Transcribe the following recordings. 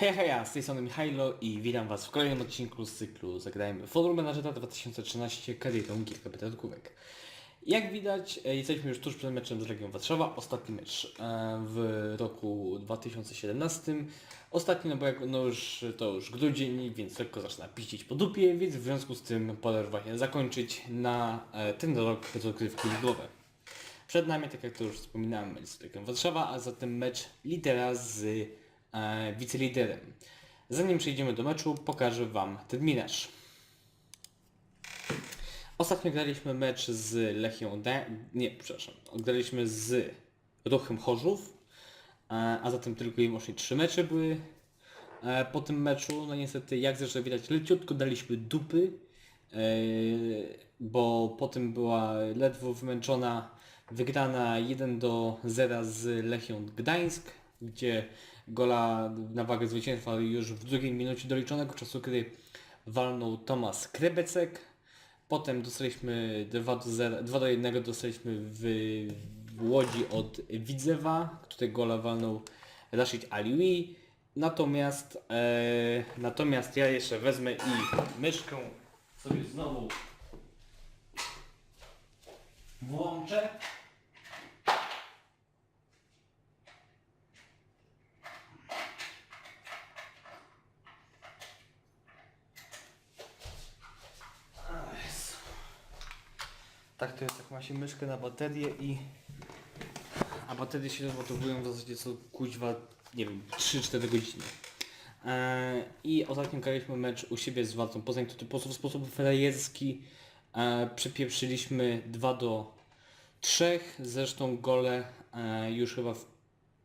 Hej, hej, z tej strony Michailo i witam was w kolejnym odcinku z cyklu Zagrajmy Forum Menadżera 2013 Kadetą kilka pytankówek. Jak widać, e, jesteśmy już tuż przed meczem z Legią Warszawa, ostatni mecz e, w roku 2017. Ostatni, no bo jak, no już, to już grudzień, więc lekko zaczyna piścić po dupie, więc w związku z tym pora właśnie zakończyć na e, ten rok rozgrywki ligowe. Przed nami, tak jak to już wspominałem, mecz z Legią Warszawa, a zatem mecz lidera z e, wiceliderem. Zanim przejdziemy do meczu, pokażę Wam terminarz. Ostatnio graliśmy mecz z Lechią D... Nie, przepraszam. Graliśmy z Ruchem Chorzów, e, a zatem tylko i wyłącznie trzy mecze były e, po tym meczu. No niestety, jak zresztą widać, leciutko daliśmy dupy, bo potem była ledwo wymęczona wygrana 1 do 0 z Lechią Gdańsk, gdzie gola na wagę zwycięstwa już w drugiej minucie doliczonego czasu, kiedy walnął Tomasz Krebecek. Potem dostaliśmy 2 do, 0, 2 do 1 dostaliśmy w, w Łodzi od Widzewa, który gola walnął Rashid Aliwi. Natomiast, e, natomiast ja jeszcze wezmę i myszkę sobie znowu włączę. Tak to jest, jak ma się myszkę na baterię i... A baterie się rozładowują w zasadzie co kuźwa, nie wiem, 3-4 godziny. Eee, I ostatnio graliśmy mecz u siebie z Walcą Poznań, który po w sposób frajerski e, przepieprzyliśmy 2 do 3. Zresztą gole e, już chyba, w,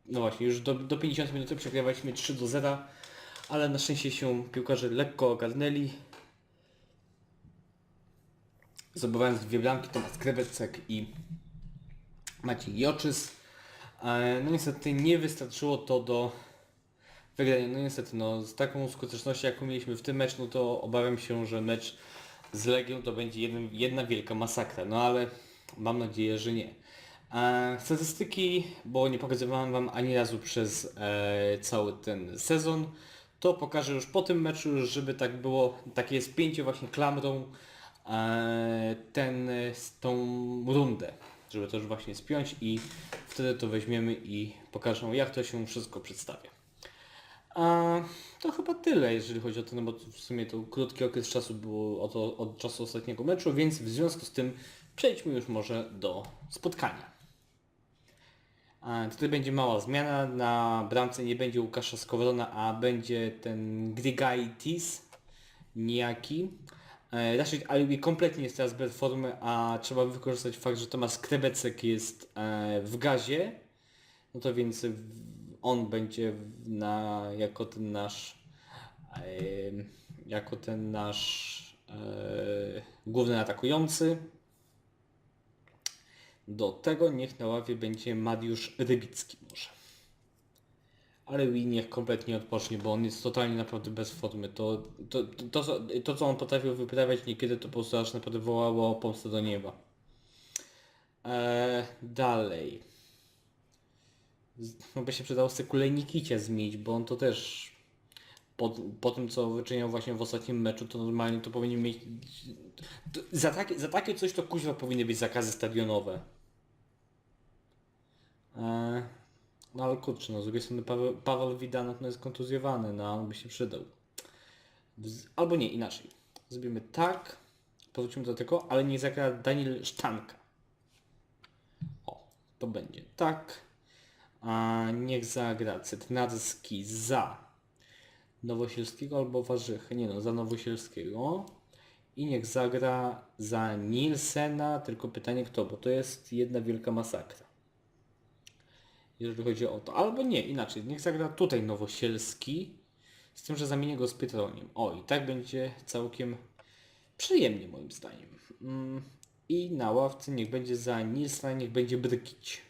no właśnie, już do, do 50 minut przegrywaliśmy 3 do 0, ale na szczęście się piłkarze lekko ogarnęli. Zdobywając dwie bramki, Tomasz Krewecek i Maciej Joczys. E, No niestety nie wystarczyło to do wygrania. No niestety, no z taką skutecznością jaką mieliśmy w tym meczu, no to obawiam się, że mecz z Legią to będzie jedna wielka masakra. No ale mam nadzieję, że nie. E, statystyki, bo nie pokazywałem Wam ani razu przez e, cały ten sezon, to pokażę już po tym meczu, żeby tak było, takie spięcie właśnie klamrą ten, z tą rundę, żeby to już właśnie spiąć i wtedy to weźmiemy i pokażę jak to się wszystko przedstawia. A to chyba tyle, jeżeli chodzi o to, no bo w sumie to krótki okres czasu było od, od czasu ostatniego meczu, więc w związku z tym przejdźmy już może do spotkania. A tutaj będzie mała zmiana, na bramce nie będzie Łukasza Skowrona, a będzie ten Grigaitis niejaki. E, Rashid Alibi kompletnie jest teraz bez formy, a trzeba wykorzystać fakt, że Tomasz Krebecek jest e, w gazie. No to więc on będzie na, jako ten nasz jako ten nasz e, główny atakujący. Do tego niech na ławie będzie Mariusz Rybicki może. Ale Win niech kompletnie odpocznie, bo on jest totalnie naprawdę bez formy. To, to, to, to, to co on potrafił wyprawiać niekiedy to po prostu aż naprawdę wołało pomstę do nieba. Eee, dalej. No by się przydało Sekulej Nikicie zmienić, bo on to też po, po tym co wyczyniał właśnie w ostatnim meczu, to normalnie to powinien mieć... To, za, takie, za takie coś to kuźwa powinny być zakazy stadionowe. Eee, no ale kurczę, no z drugiej strony Paweł, Paweł Widanov no jest kontuzjowany, no on by się przydał. Albo nie, inaczej. Zrobimy tak, powrócimy do tego, ale nie zagra Daniel Sztanka. O, to będzie tak. A niech zagra Cytnarski za Nowosielskiego albo Warzychy. Nie no, za Nowosielskiego. I niech zagra za Nielsena, tylko pytanie kto, bo to jest jedna wielka masakra. Jeżeli chodzi o to. Albo nie, inaczej. Niech zagra tutaj Nowosielski, z tym, że zamienię go z Pietroniem. O, i tak będzie całkiem przyjemnie moim zdaniem. Mm, I na ławce niech będzie za Nilsena, niech będzie Brykić.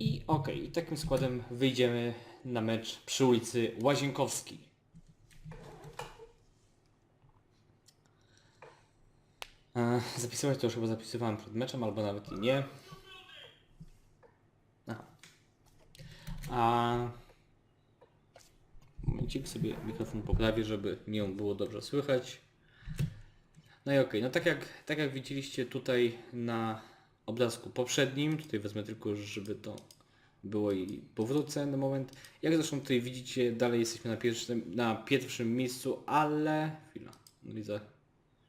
I okej, i takim składem wyjdziemy na mecz przy ulicy Łazienkowskiej. E, Zapisywać to już chyba zapisywałem przed meczem, albo nawet i nie. A Momencik sobie mikrofon poprawię, żeby mnie było dobrze słychać. No i okej, no tak jak, tak jak widzieliście tutaj na obrazku poprzednim, tutaj wezmę tylko, żeby to było i powrócę na moment. Jak zresztą tutaj widzicie, dalej jesteśmy na pierwszym, na pierwszym miejscu, ale... Chwila, widzę.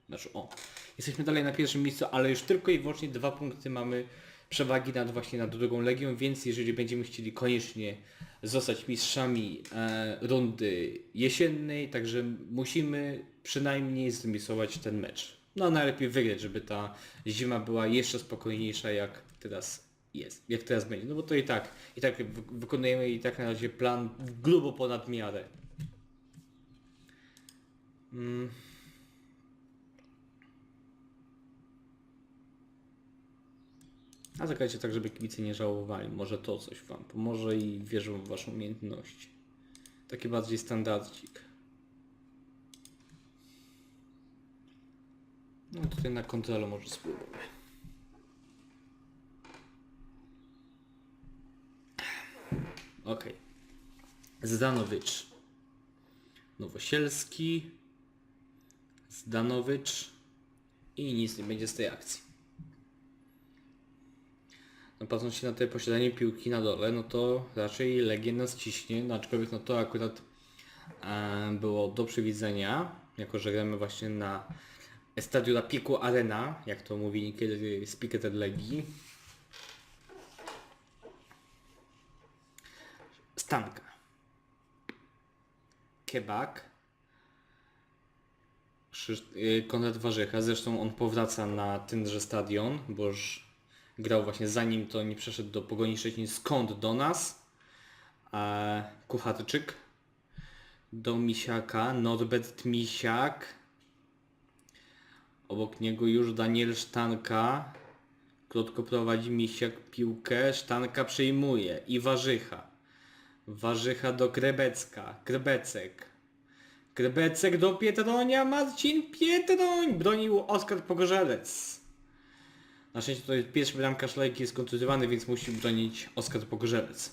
Znaczy, o. Jesteśmy dalej na pierwszym miejscu, ale już tylko i wyłącznie dwa punkty mamy przewagi nad właśnie nad drugą Legią, więc jeżeli będziemy chcieli koniecznie zostać mistrzami e, rundy jesiennej, także musimy przynajmniej zremisować ten mecz. No najlepiej wygrać, żeby ta zima była jeszcze spokojniejsza jak teraz jest, jak teraz będzie. No bo to i tak, i tak wy- wykonujemy i tak na razie plan grubo ponad miarę. Mm. A zagrajcie tak, żeby kibice nie żałowali. Może to coś Wam pomoże i wierzę w Waszą umiejętności. Taki bardziej standardzik. No tutaj na kontrolę może spróbuję. Okej. Zdanowicz. Nowosielski. Zdanowicz. I nic nie będzie z tej akcji. No patrząc się na te posiadanie piłki na dole, no to raczej Legia nas ciśnie, no aczkolwiek no to akurat e, było do przewidzenia, jako że gramy właśnie na Estadio La Arena, jak to mówi niekiedy speaker Legii. Stanka. Kebak. Y, Konrad Warzycha, zresztą on powraca na tenże stadion, bo już grał właśnie zanim to nie przeszedł do Pogoni Szczecin, skąd do nas. A Kucharczyk do Misiaka, Norbert Misiak. Obok niego już Daniel Sztanka. Krótko prowadzi Misiak piłkę, Sztanka przejmuje i Warzycha. Warzycha do Krebecka, Krebecek. Krebecek do Pietronia, Marcin Pietroń! Bronił Oskar Pogorzelec. Na szczęście jest pierwszy bramkarz Legii jest kontuzjowany, więc musi bronić Oskar Pogorzelec.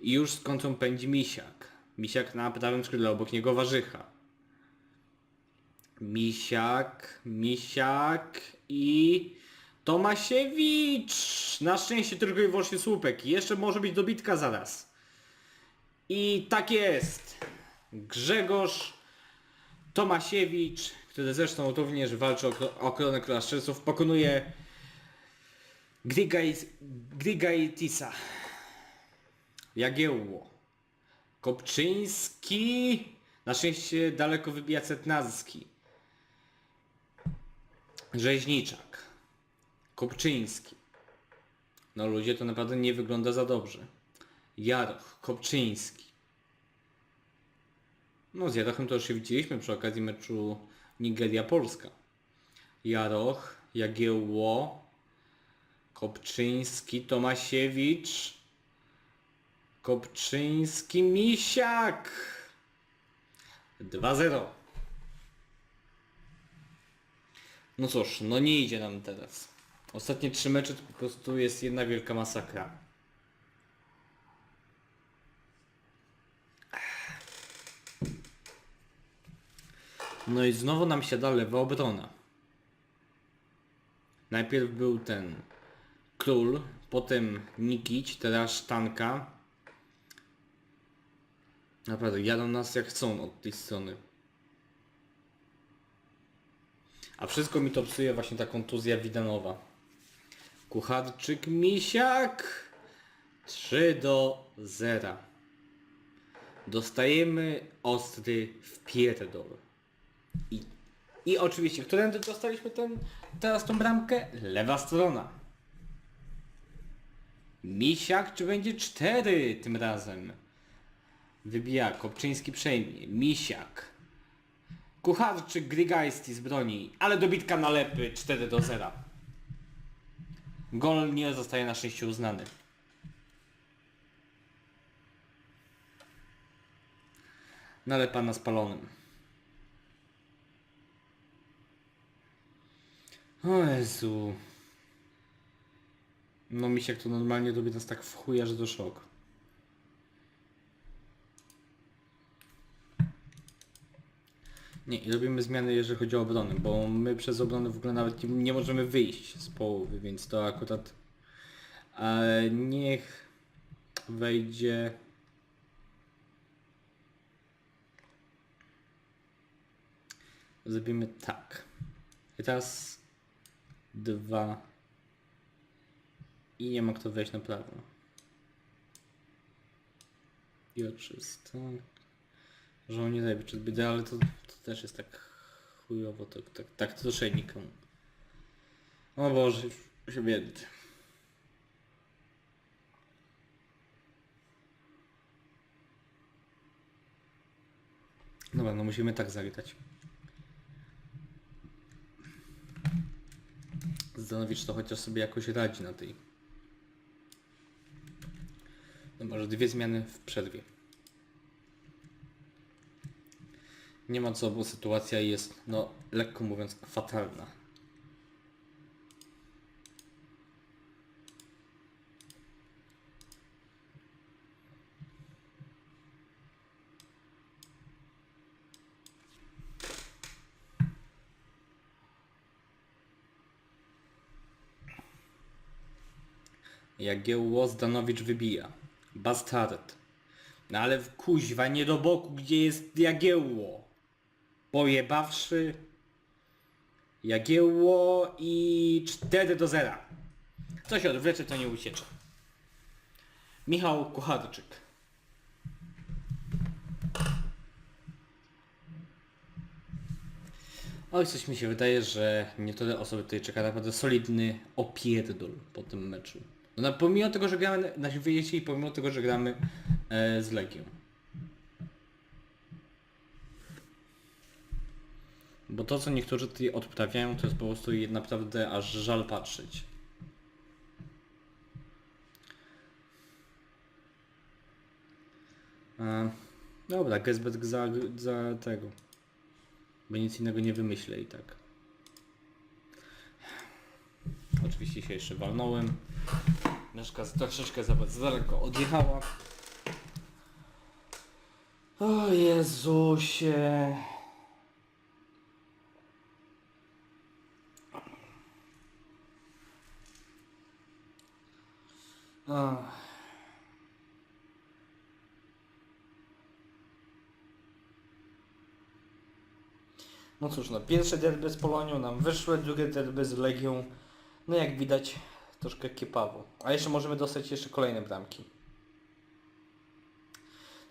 I już z kontrą pędzi Misiak. Misiak na prawym skrzydle, obok niego Warzycha. Misiak, Misiak i Tomasiewicz. Na szczęście tylko i wyłącznie słupek. Jeszcze może być dobitka zaraz. I tak jest. Grzegorz Tomasiewicz, który zresztą również walczy o, o koronę króla pokonuje Grigaitisa. Jagiełło. Kopczyński. Na szczęście daleko wybija Cetnacki. Rzeźniczak. Kopczyński. No ludzie to naprawdę nie wygląda za dobrze. Jaroch. Kopczyński. No z Jarochem to już się widzieliśmy przy okazji meczu Nigeria-Polska. Jaroch, Jagiełło, Kopczyński, Tomasiewicz, Kopczyński, Misiak. 2-0. No cóż, no nie idzie nam teraz. Ostatnie trzy mecze to po prostu jest jedna wielka masakra. No i znowu nam siada lewa obrona. Najpierw był ten Król, potem Nikić, teraz Sztanka. Naprawdę, jadą nas jak chcą od tej strony. A wszystko mi to psuje właśnie ta kontuzja Widanowa. Kucharczyk Misiak 3 do 0. Dostajemy ostry wpierdol. I, I oczywiście, którędy dostaliśmy ten, teraz tą bramkę? Lewa strona. Misiak, czy będzie 4 tym razem? Wybija, Kopczyński przejmie. Misiak. Kucharczyk Grigajski z broni, ale dobitka na lepy 4 do 0. Gol nie zostaje na szczęście uznany. Nalepa na spalonym. O Jezu. No misiak to normalnie robi nas tak w chuja, że to szok. Nie, i robimy zmiany jeżeli chodzi o obronę, bo my przez obronę w ogóle nawet nie, możemy wyjść z połowy, więc to akurat niech wejdzie Zrobimy tak. Raz, dwa i nie ma kto wejść na prawo. I oczysto. Żołnierze by zbyt, ale to, to też jest tak chujowo, tak, tak, tak to nikomu. O Boże, już się biedy. Dobra, no musimy tak zagrać. Zdanowicz to chociaż sobie jakoś radzi na tej. No może dwie zmiany w przerwie. Nie ma co, bo sytuacja jest, no lekko mówiąc, fatalna. Jagiełło Zdanowicz wybija. Bastard. No ale w kuźwa nie do boku, gdzie jest Jagiełło. Pojebawszy. Jagiełło i 4 do 0. Co się odwlecze, to nie uciecze. Michał Kucharczyk. Oj, coś mi się wydaje, że nie tyle osoby tutaj czeka naprawdę solidny opierdol po tym meczu. No, na- pomimo tego, że gramy na wyjeździe i pomimo tego, że gramy e, z Legią. Bo to, co niektórzy tutaj odprawiają, to jest po prostu naprawdę aż żal patrzeć. E, dobra, Gesbet za, za tego. Bo nic innego nie wymyślę i tak. Oczywiście się jeszcze walnąłem. Myszka troszeczkę za daleko odjechała. O Jezusie. Ach. No cóż, no pierwsze derby z Polonią nam wyszły, drugie derby z Legią, no jak widać troszkę kiepawo. A jeszcze możemy dostać jeszcze kolejne bramki.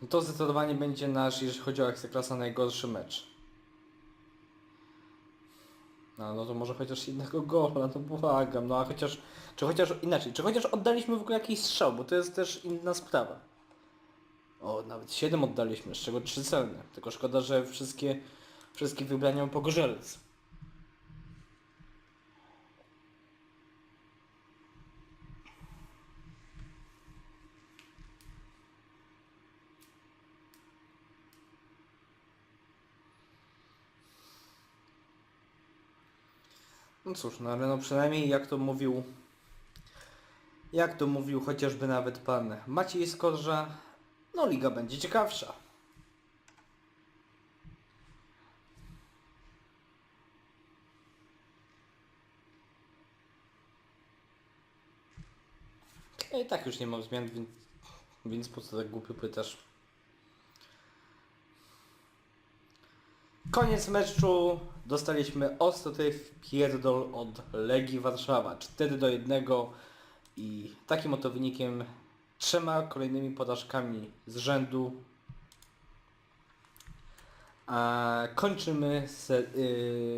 No to zdecydowanie będzie nasz, jeżeli chodzi o Ekstraklasa, najgorszy mecz. No, no to może chociaż jednego gola, no błagam, no a chociaż, czy chociaż inaczej, czy chociaż oddaliśmy w ogóle jakiś strzał, bo to jest też inna sprawa. O, nawet 7 oddaliśmy, z czego 3 celne. Tylko szkoda, że wszystkie, wszystkie wybrania po gorzelec. No cóż, no ale no przynajmniej jak to mówił, jak to mówił chociażby nawet pan Maciej Skorża, no liga będzie ciekawsza. Ja i tak już nie mam zmian, więc, więc po co tak głupio pytasz? Koniec meczu. Dostaliśmy ostry pierdol od Legii Warszawa. 4 do 1 i takim oto wynikiem trzema kolejnymi porażkami z rzędu a kończymy se,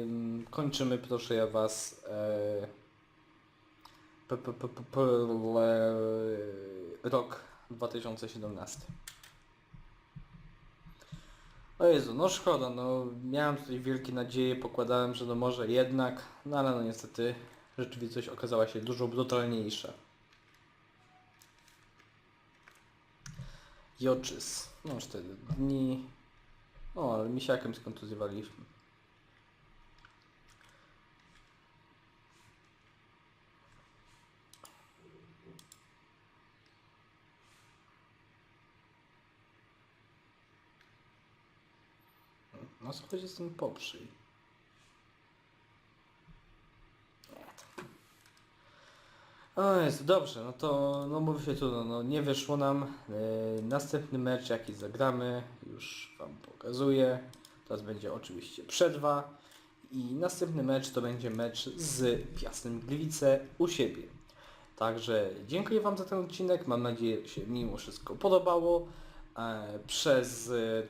ym, kończymy proszę ja was e, p, p, p, p, p, rok 2017. O Jezu, no szkoda, no miałem tutaj wielkie nadzieje, pokładałem, że no może jednak, no ale no niestety rzeczywistość okazała się dużo brutalniejsza. Joczys, no 4 dni. O, ale misiakiem skontuzjowaliśmy. No co chodzi z tym poprzyj? O jest, dobrze, no to no mówię się tu, no, nie wyszło nam. E, następny mecz jaki zagramy, już Wam pokazuję. Teraz będzie oczywiście przerwa. I następny mecz to będzie mecz z Piastem Gliwice u siebie. Także dziękuję Wam za ten odcinek. Mam nadzieję, że się mimo wszystko podobało. E, przez e,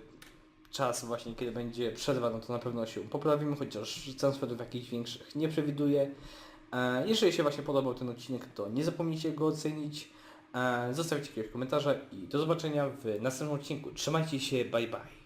czas właśnie, kiedy będzie przerwa, no to na pewno się poprawimy, chociaż transferów jakichś większych nie przewiduję. E, jeżeli się właśnie podobał ten odcinek, to nie zapomnijcie go ocenić. E, zostawcie jakiegoś komentarza i do zobaczenia w następnym odcinku. Trzymajcie się, bye bye.